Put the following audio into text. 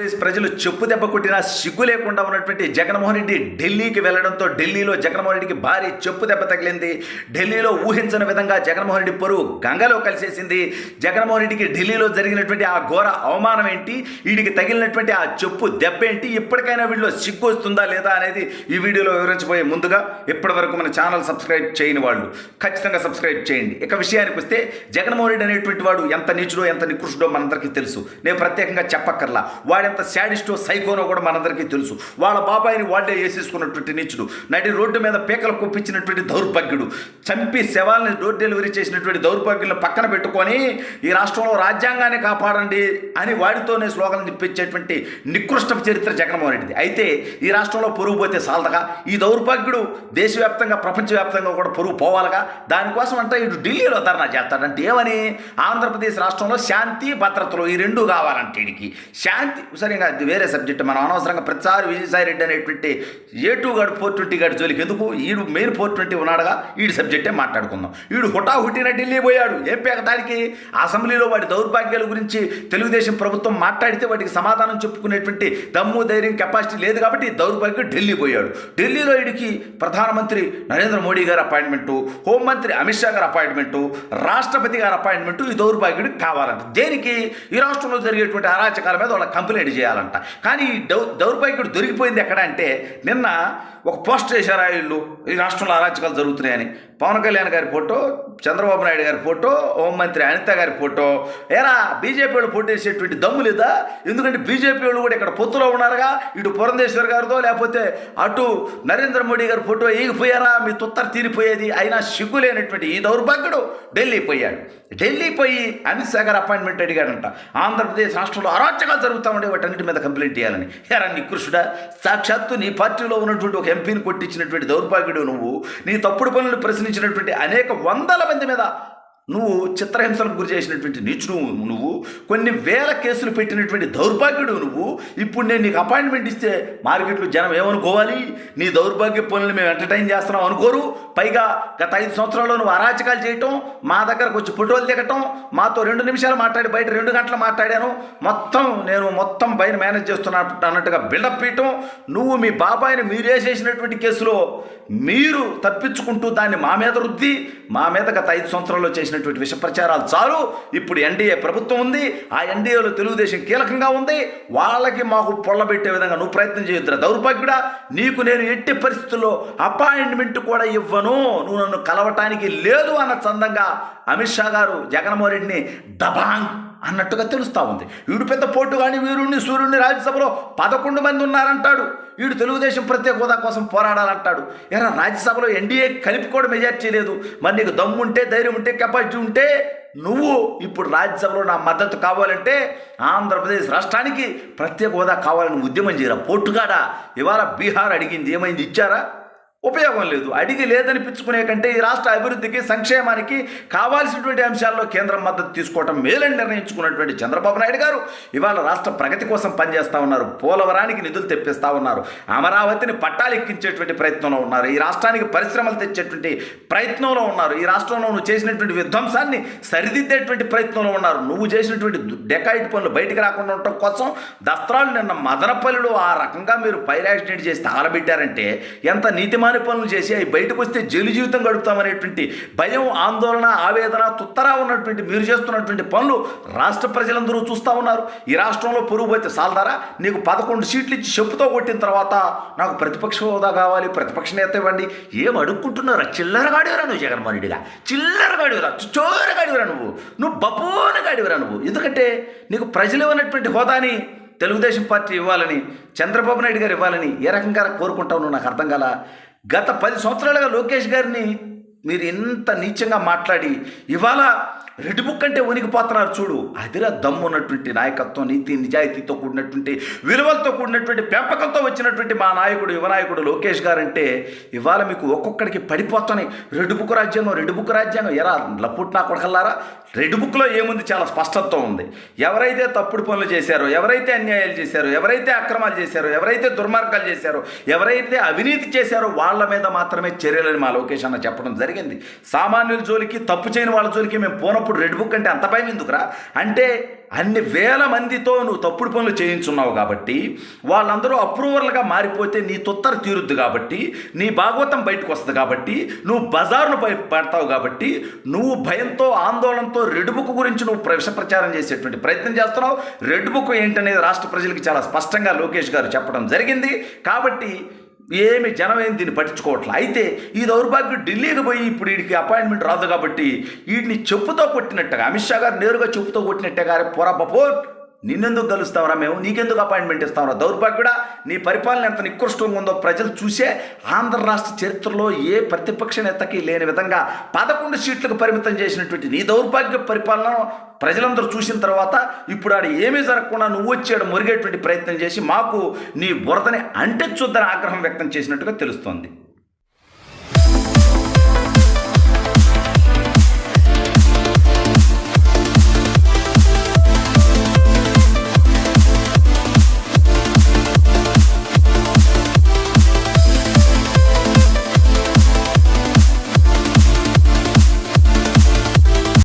ఆంధ్రప్రదేశ్ ప్రజలు చెప్పు దెబ్బ కొట్టినా సిగ్గు లేకుండా ఉన్నటువంటి జగన్మోహన్ రెడ్డి ఢిల్లీకి వెళ్ళడంతో ఢిల్లీలో జగన్మోహన్ రెడ్డికి భారీ చెప్పు దెబ్బ తగిలింది. ఢిల్లీలో ఊహించని విధంగా జగన్మోహన్ రెడ్డి పొరుగు గంగలో కలిసేసింది. జగన్మోహన్ రెడ్డికి ఢిల్లీలో జరిగినటువంటి ఆ ఘోర అవమానం ఏంటి? వీడికి తగిలినటువంటి ఆ చెప్పు దెబ్బ ఏంటి? ఇప్పటికైనా వీడిలో సిగ్గు వస్తుందా లేదా అనేది ఈ వీడియోలో వివరించబోయే ముందుగా ఇప్పటి వరకు మన ఛానల్ సబ్స్క్రైబ్ చేయని వాళ్ళు ఖచ్చితంగా సబ్స్క్రైబ్ చేయండి. ఇక విషయానికి వస్తే జగన్మోహన్ రెడ్డి అనేటువంటి వాడు ఎంత నీచుడో ఎంత నికృష్డో మనందరికీ తెలుసు. నేను ప్రత్యేకంగా చెప్పక్కర్లా. ఎంత శాడిస్టో సైకోనో కూడా మనందరికీ తెలుసు. వాళ్ళ బాబాయిని వాళ్ళే వేసేసుకున్నటువంటి నీచుడు నడి రోడ్డు మీద పీకలు కుప్పించినటువంటి దౌర్భాగ్యుడు చంపి శవాల్ని డోర్ డెలివరీ చేసినటువంటి దౌర్భాగ్యులను పక్కన పెట్టుకొని ఈ రాష్ట్రంలో రాజ్యాంగాన్ని కాపాడండి అని వాడితోనే స్లోగన్ చెప్పించేటువంటి నికృష్ట చరిత్ర జగన్మోహన్ రెడ్డిది. అయితే ఈ రాష్ట్రంలో పొరుగు పోతే సాలదగా. ఈ దౌర్భాగ్యుడు దేశవ్యాప్తంగా ప్రపంచవ్యాప్తంగా కూడా పొరుగు పోవాలగా. దానికోసం అంటే ఇటు ఢిల్లీలో ధర్నా చేస్తాడంటే ఏమని? ఆంధ్రప్రదేశ్ రాష్ట్రంలో శాంతి భద్రతలు ఈ రెండు కావాలంటే వీడికి శాంతి సరే ఇంకా అది వేరే సబ్జెక్ట్. మనం అనవసరంగా ప్రతిసారి విజయసాయి రెడ్డి అనేటువంటి ఏ టూ గాడు ఫోర్ ట్వంటీ గాడి జోలికి ఎందుకు? ఈడు మెయిన్ ఫోర్ ట్వంటీ ఉన్నాడుగా ఈడు సబ్జెక్టే మాట్లాడుకుందాం. ఈడు హుటాహుటిన ఢిల్లీ పోయాడు ఏం పేకటానికి అసెంబ్లీలో వాడి దౌర్భాగ్యాల గురించి తెలుగుదేశం ప్రభుత్వం మాట్లాడితే వాటికి సమాధానం చెప్పుకునేటువంటి దమ్ము ధైర్యం కెపాసిటీ లేదు కాబట్టి దౌర్భాగ్యం ఢిల్లీ పోయాడు. ఢిల్లీలో ఈడికి ప్రధానమంత్రి నరేంద్ర మోడీ గారి అపాయింట్మెంటు హోంమంత్రి అమిత్ షా గారి అపాయింట్మెంటు రాష్ట్రపతి గారి అపాయింట్మెంటు ఈ దౌర్భాగ్యుడికి కావాలంట. దేనికి? ఈ రాష్ట్రంలో జరిగేటువంటి అరాచకాల మీద వాళ్ళ కంప్లైంట్ చేయాలంట. కానీ ఈ దౌ దౌర్భాగ్యుడు దొరికిపోయింది ఎక్కడ అంటే నిన్న ఒక పోస్ట్ వేశారు వీళ్ళు ఈ రాష్ట్రంలో అరాచకాలు జరుగుతున్నాయని. పవన్ కళ్యాణ్ గారి ఫోటో చంద్రబాబు నాయుడు గారి ఫోటో హోంమంత్రి అనిత గారి ఫోటో. ఏరా బీజేపీ వాళ్ళు ఫోటో చేసేటువంటి దమ్ము లేదా? ఎందుకంటే బీజేపీ వాళ్ళు కూడా ఇక్కడ పొత్తులో ఉన్నారుగా. ఇటు పురంధేశ్వర్ గారితో లేకపోతే అటు నరేంద్ర మోడీ గారి ఫోటో ఏగిపోయారా మీ తుత్తర తీరిపోయేది. అయినా సిగ్గు లేనటువంటి ఈ దౌర్భాగ్యుడు ఢిల్లీ పోయాడు. ఢిల్లీ పోయి అమిత్ షా గారు అపాయింట్మెంట్ అడిగాడంట. ఆంధ్రప్రదేశ్ రాష్ట్రంలో అరాచకాలు జరుగుతూ ఉండే వాటన్నిటి మీద కంప్లైంట్ చేయాలని ఎరా నికృష్డా సాక్షాత్తు నీ పార్టీలో ఉన్నటువంటి ఒక ఎంపీని కొట్టించినటువంటి దౌర్భాగ్యుడు నువ్వు నీ తప్పుడు పనులు ప్రశ్నించినటువంటి అనేక వందల మంది మీద నువ్వు చిత్రహింసలకు గురి చేసినటువంటి నీచుడు నువ్వు కొన్ని వేల కేసులు పెట్టినటువంటి దౌర్భాగ్యుడు నువ్వు ఇప్పుడు నేను నీకు అపాయింట్మెంట్ ఇస్తే మార్కెట్లో జనం ఏమనుకోవాలి? నీ దౌర్భాగ్య పనులు మేము ఎంటర్టైన్ చేస్తున్నాం అనుకోరు. పైగా గత ఐదు సంవత్సరాల్లో నువ్వు అరాచకాలు చేయటం మా దగ్గరకు వచ్చి ఫోటోలు దిగటం మాతో రెండు నిమిషాలు మాట్లాడి బయట రెండు గంటలు మాట్లాడాను. మొత్తం నేను మొత్తం బయట మేనేజ్ చేస్తున్నా అన్నట్టుగా బిల్డప్ ఇవ్వటం నువ్వు మీ బాబాయిని మీరే చేసినటువంటి కేసులో మీరు తప్పించుకుంటూ దాన్ని మా మీద రుద్ది మా మీద గత ఐదు సంవత్సరాల్లో చేసినటువంటి విషప్రచారాలు చాలు. ఇప్పుడు ఎన్డీఏ ప్రభుత్వం ఉంది. ఆ ఎన్డీఏలో తెలుగుదేశం కీలకంగా ఉంది. వాళ్ళకి మాకు పొళ్ళబెట్టే విధంగా నువ్వు ప్రయత్నం చేయొద్దురా. దౌర్భాగ్యుడా నీకు నేను ఎట్టి పరిస్థితుల్లో అపాయింట్మెంట్ కూడా ఇవ్వను. నువ్వు నన్ను కలవటానికి లేదు అన్న చందంగా అమిత్ షా గారు జగన్మోహన్ రెడ్డిని దబాంగ్ అన్నట్టుగా తెలుస్తూ ఉంది. వీడు పెద్ద పోటు కానీ వీరుణ్ణి సూర్యుడిని రాజ్యసభలో పదకొండు మంది ఉన్నారంటాడు. వీడు తెలుగుదేశం ప్రత్యేక హోదా కోసం పోరాడాలంటాడు. ఎరా రాజ్యసభలో ఎన్డీఏ కలిపి కూడా మెజార్టీ లేదు. మరి నీకు దమ్ము ఉంటే ధైర్యం ఉంటే కెపాసిటీ ఉంటే నువ్వు ఇప్పుడు రాజ్యసభలో నా మద్దతు కావాలంటే ఆంధ్రప్రదేశ్ రాష్ట్రానికి ప్రత్యేక హోదా కావాలని ఉద్యమం చేయరా? పోటుగాడా ఇవాళ బీహార్ అడిగింది. ఏమైంది? ఇచ్చారా? ఉపయోగం లేదు. అడిగి లేదనిపించుకునే కంటే ఈ రాష్ట్ర అభివృద్ధికి సంక్షేమానికి కావాల్సినటువంటి అంశాల్లో కేంద్రం మద్దతు తీసుకోవటం మేలని నిర్ణయించుకున్నటువంటి చంద్రబాబు నాయుడు గారు ఇవాళ రాష్ట్ర ప్రగతి కోసం పనిచేస్తూ ఉన్నారు. పోలవరానికి నిధులు తెప్పిస్తూ ఉన్నారు. అమరావతిని పట్టాలెక్కించేటువంటి ప్రయత్నంలో ఉన్నారు. ఈ రాష్ట్రానికి పరిశ్రమలు తెచ్చేటువంటి ప్రయత్నంలో ఉన్నారు. ఈ రాష్ట్రంలో నువ్వు చేసినటువంటి విధ్వంసాన్ని సరిదిద్దేటువంటి ప్రయత్నంలో ఉన్నారు. నువ్వు చేసినటువంటి డెకాయిట్ పనులు బయటికి రాకుండా ఉండటం కోసం దస్త్రాలు నిన్న మదనపల్లిలో ఆ రకంగా మీరు ఫైర్ యాక్సిడెంట్ చేసి తగలబెట్టారంటే ఎంత నీతిమాని పనులు చేసి అవి బయటకు వస్తే జైలు జీవితం గడుపుతామనేటువంటి భయం ఆందోళన ఆవేదన తుత్తరా ఉన్నటువంటి మీరు చేస్తున్నటువంటి పనులు రాష్ట్ర ప్రజలందరూ చూస్తూ ఉన్నారు. ఈ రాష్ట్రంలో పొరుగు పోతే సాల్దారా నీకు పదకొండు సీట్లు ఇచ్చి చెప్పుతో కొట్టిన తర్వాత నాకు ప్రతిపక్ష హోదా కావాలి ప్రతిపక్ష నేత ఇవ్వండి. ఏం అడుక్కుంటున్నారా చిల్లరగాడివరా నువ్వు జగన్మోహన్ రెడ్డిగా? చిల్లరగాడివరా చోరగాడివరా నువ్వు? నువ్వు బపోనగాడివరా నువ్వు? ఎందుకంటే నీకు ప్రజలు ఇవ్వనటువంటి హోదాని తెలుగుదేశం పార్టీ ఇవ్వాలని చంద్రబాబు నాయుడు గారు ఇవ్వాలని ఏ రకంగా కోరుకుంటావు నువ్వు? నాకు అర్థం కాల? గత పది సంవత్సరాలుగా లోకేష్ గారిని మీరు ఎంత నీచంగా మాట్లాడి ఇవాళ రెడ్ బుక్ అంటే వణికిపోతున్నారు చూడు. అదిరా దమ్ము ఉన్నటువంటి నాయకత్వం నీతి నిజాయితీతో కూడినటువంటి విలువలతో కూడినటువంటి పెంపకంతో వచ్చినటువంటి మా నాయకుడు యువనాయకుడు లోకేష్ గారంటే ఇవాళ మీకు ఒక్కొక్కడికి పడిపోతున్నాయి. రెడ్ బుక్ రాజ్యాంగం రెడ్ బుక్ రాజ్యాంగం ఎరా లపుట్నా కొడకల్లారా? రెడ్ బుక్లో ఏముంది? చాలా స్పష్టతతో ఉంది. ఎవరైతే తప్పుడు పనులు చేశారో ఎవరైతే అన్యాయాలు చేశారో ఎవరైతే అక్రమాలు చేశారో ఎవరైతే దుర్మార్గాలు చేశారో ఎవరైతే అవినీతి చేశారో వాళ్ళ మీద మాత్రమే చర్యలని మా లోకేష్ అన్న చెప్పడం జరిగింది. సామాన్యుల జోలికి తప్పు చేయని వాళ్ళ జోలికి మేము పోనప్పుడు రెడ్ బుక్ అంటే అంత భయం ఎందుకురా? అంటే అన్ని వేల మందితో నువ్వు తప్పుడు పనులు చేయించున్నావు కాబట్టి వాళ్ళందరూ అప్రూవర్లుగా మారిపోతే నీ తొత్తర తీరుద్దు కాబట్టి నీ భాగవతం బయటకు వస్తుంది కాబట్టి నువ్వు బజారును పడతావు కాబట్టి నువ్వు భయంతో ఆందోళనతో రెడ్ బుక్ గురించి నువ్వు విష ప్రచారం చేసేటువంటి ప్రయత్నం చేస్తున్నావు. రెడ్ బుక్ ఏంటనేది రాష్ట్ర ప్రజలకు చాలా స్పష్టంగా లోకేష్ గారు చెప్పడం జరిగింది. కాబట్టి ఏమి జనం ఏం దీన్ని పట్టించుకోవట్లే. అయితే ఈ దౌర్భాగ్యం ఢిల్లీకి పోయి ఇప్పుడు వీడికి అపాయింట్మెంట్ రాదు కాబట్టి వీడిని చెప్పుతో కొట్టినట్టుగా అమిత్ షా గారు నేరుగా చెప్పుతో కొట్టినట్టుగా పొరపో నిన్నెందుకు కలుస్తావరా మేము? నీకెందుకు అపాయింట్మెంట్ ఇస్తామరా దౌర్భాగ్యుడా నీ పరిపాలన ఎంత నికృష్టంగా ఉందో ప్రజలు చూసే ఆంధ్ర రాష్ట్ర చరిత్రలో ఏ ప్రతిపక్ష నేతకి లేని విధంగా పదకొండు సీట్లకు పరిమితం చేసినటువంటి నీ దౌర్భాగ్య పరిపాలన ప్రజలందరూ చూసిన తర్వాత ఇప్పుడు ఆడ ఏమీ జరగకుండా నువ్వు వచ్చాడు మురిగేటువంటి ప్రయత్నం చేసి మాకు నీ బురదని అంటెచ్చుద్దని ఆగ్రహం వ్యక్తం చేసినట్టుగా తెలుస్తోంది.